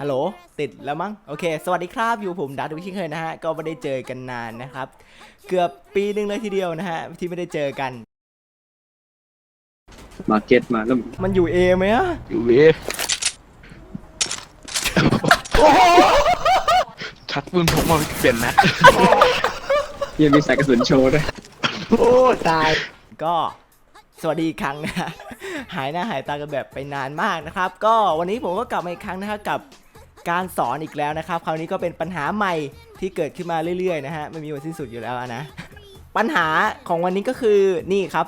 ฮัลโหล ติดแล้วมั้ง โอเค สวัสดีครับ อยู่ผมดัตวิชิเคยนะฮะ ก็ไม่ได้เจอกันนานนะครับ เกือบปีหนึ่งเลยทีเดียวนะฮะ ที่ไม่ได้เจอกัน มาเก็ตมาแล้วมันอยู่เอไหมอะอยู่เวชักปืนพกมาเปลี่ยนนะยังมีสายกระสุนโชว์ด้วย โอ้ ตาย ก็ สวัสดีอีกครั้งนะฮะหายหน้าหายตากันแบบไปนานมากนะครับ ก็วันนี้ผมก็กลับมาอีกครั้งนะครับกับการสอนอีกแล้วนะครับ คราวนี้ก็เป็นปัญหาใหม่ที่เกิดขึ้นมาเรื่อยๆนะฮะไม่มีวันสิ้นสุดอยู่แล้วอะนะ ปัญหาของวันนี้ก็คือนี่ครับ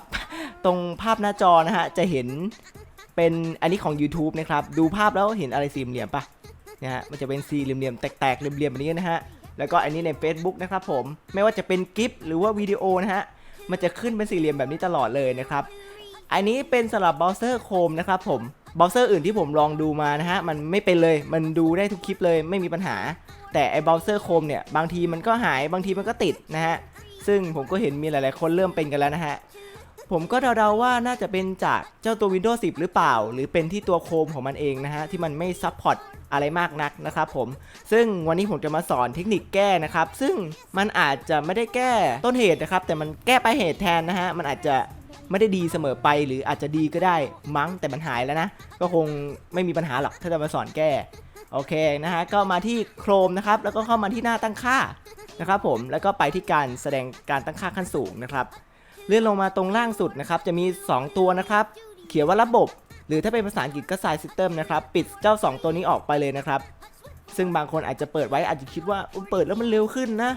ตรงภาพหน้าจอนะฮะจะเห็นเป็นอันนี้ของ YouTube นะครับดูภาพแล้วเห็นอะไรสี่เหลี่ยมปะนะฮะมันจะเป็นสี่เหลี่ยมๆแตกๆเหลี่ยมๆแบบนี้นะฮะแล้วก็อันนี้ใน Facebook นะครับผมไม่ว่าจะเป็นกิฟหรือว่าวิดีโอนะฮะมันจะขึ้นเป็นสี่เหลี่ยมแบบนี้ตลอดเลยนะครับ อันนี้เป็นสำหรับเบราว์เซอร์โคมนะครับผมเบราว์เซอร์อื่นที่ผมลองดูมานะฮะมันไม่เป็นเลยมันดูได้ทุกคลิปเลยไม่มีปัญหา แต่ไอ้เบราว์เซอร์โคมเนี่ยบางทีมันก็หายบางทีมันก็ติดนะฮะซึ่งผมก็เห็นมีหลายๆ คนเริ่มเป็นกันแล้วนะฮะผมก็เดาๆว่าน่าจะเป็นจากเจ้าตัว Windows 10 หรือเปล่า หรือเป็นที่ตัวโคมของมันเองนะฮะ ที่มันไม่ซัพพอร์ตอะไรมากนักนะครับผม ซึ่งวันนี้ผมจะมาสอนเทคนิคแก้นะครับ ซึ่งมันอาจจะไม่ได้แก้ต้นเหตุนะครับ แต่มันแก้ปลายเหตุแทนนะฮะ มันอาจจะ ไม่ได้ดีเสมอไปหรืออาจจะดีก็ได้มั้งแต่มันหายแล้วนะ ก็คงไม่มีปัญหาหรอกถ้าจะมาสอนแก้โอเคนะฮะก็มาที่โครมนะครับแล้วก็เข้ามาที่หน้าตั้งค่านะครับผมแล้วก็ไปที่การแสดงการตั้งค่าขั้นสูงนะครับ เลื่อนลงมาตรงล่างสุดนะครับจะมี 2 ตัวนะครับ เขียนว่าระบบ หรือถ้าเป็นภาษาอังกฤษก็ Side System นะครับปิดเจ้า 2 ตัวนี้ออกไปเลยนะครับ ซึ่งบางคนอาจจะเปิดไว้อาจจะคิดว่าเปิดแล้วมันเร็วขึ้นนะ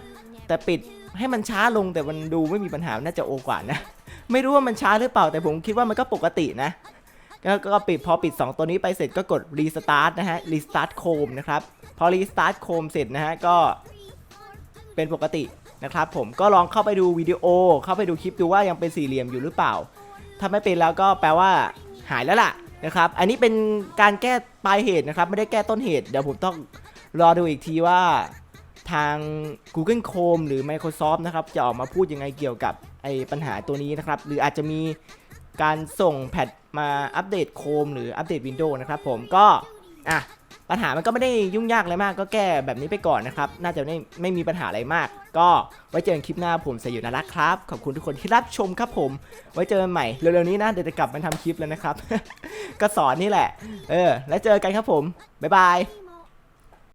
แต่ปิดให้มันช้าลงแต่มันดูไม่มีปัญหาน่าจะโอกว่านะ ไม่รู้ว่ามันช้าหรือเปล่าแต่ผมคิดว่ามันก็ปกตินะก็ก็ปิดพอปิด 2 ตัวนี้ไปเสร็จก็กด Restart นะฮะ Restart Chrome นะครับพอ Restart Chrome เสร็จนะฮะก็เป็นปกตินะครับผมก็ลองเข้าไปดูวิดีโอ เข้าไปดูคลิปดูว่ายังเป็นสี่เหลี่ยมอยู่หรือเปล่า ถ้าไม่เป็นแล้วก็แปลว่าหายแล้วล่ะนะครับ อันนี้เป็นการแก้ปลายเหตุนะครับ ไม่ได้แก้ต้นเหตุ เดี๋ยวผมต้องรอดูอีกทีว่า ทาง Google Chrome หรือ Microsoft นะครับจะออกมาพูดยังไงเกี่ยวกับไอ้ปัญหาตัวนี้นะครับ หรืออาจจะมีการส่งแพทมาอัปเดต Chrome หรืออัปเดต Windows นะครับผมก็อะปัญหามันก็ไม่ได้ยุ่งยากอะไรมาก ก็แก้แบบนี้ไปก่อนนะครับ น่าจะไม่ไม่มีปัญหาอะไรมาก ก็ไว้เจอกันคลิปหน้าผมสอยู่นารักครับ ขอบคุณทุกคนที่รับชมครับผม ไว้เจอกันใหม่เร็วๆนี้นะเดี๋ยวจะกลับมาทำคลิปแล้วนะครับ ก็สอนนี่แหละ เออ แล้วเจอกันครับผม บ๊ายบาย